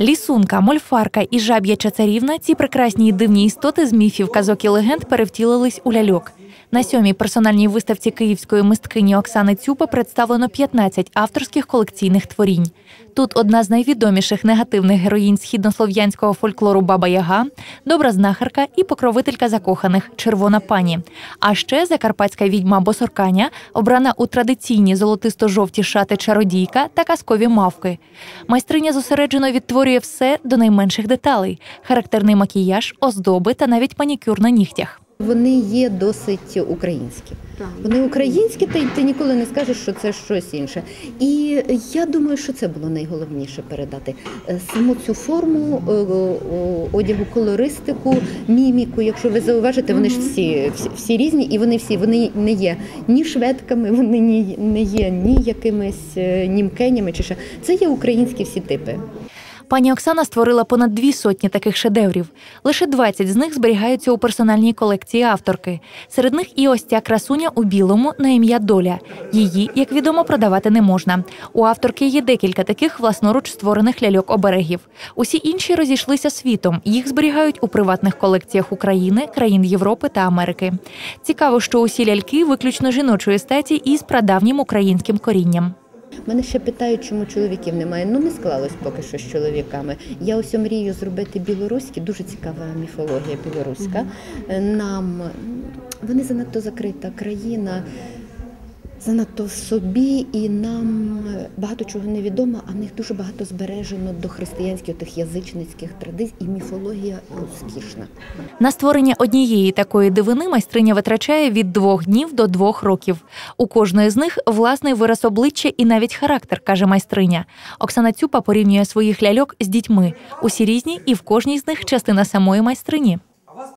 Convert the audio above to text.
Лісунка, мольфарка і жаб'яча царівна ці прекрасні і дивні істоти з міфів, казок і легенд перевтілились у ляльок. На сьомій персональній виставці київської мисткині Оксани Цюпа представлено 15 авторських колекційних творінь. Тут одна з найвідоміших негативних героїнь східнослов'янського фольклору Баба Яга, добра знахарка і покровителька закоханих червона пані. А ще закарпатська відьма Босорканя, обрана у традиційні золотисто-жовті шати чародійка та казкові мавки. Майстриня зосереджено відтворює все до найменших деталей: характерний макіяж, оздоби та навіть манікюр на нігтях. Вони є досить українські. Вони українські, та й ти ніколи не скажеш, що це щось інше. І я думаю, що це було найголовніше передати Е, саму цю форму е, одягу, колористику, міміку. Якщо ви зауважите, вони ж всі, всі, всі різні, і вони всі вони не є ні шведками, вони ні, не є ні якимись е, німкенями чи ще. Це є українські всі типи. Пані Оксана створила понад дві сотні таких шедеврів. Лише 20 з них зберігаються у персональній колекції авторки. Серед них і ось ця красуня у білому на ім'я Доля. Її, як відомо, продавати не можна. У авторки є декілька таких власноруч створених ляльок оберегів. Усі інші розійшлися світом. Їх зберігають у приватних колекціях України, країн Європи та Америки. Цікаво, що усі ляльки виключно жіночої статі із прадавнім українським корінням. Мене ще питають, чому чоловіків немає. Ну не склалось поки що з чоловіками. Я ось мрію зробити білоруські, дуже цікава міфологія білоруська. Нам вони занадто закрита країна. Занадто в собі, і нам багато чого не відомо, а в них дуже багато збережено до християнських тих язичницьких традицій, і міфологія розкішна. На створення однієї такої дивини майстриня витрачає від двох днів до двох років. У кожної з них власний вираз обличчя і навіть характер, каже майстриня. Оксана Цюпа порівнює своїх ляльок з дітьми. Усі різні, і в кожній з них частина самої майстрині.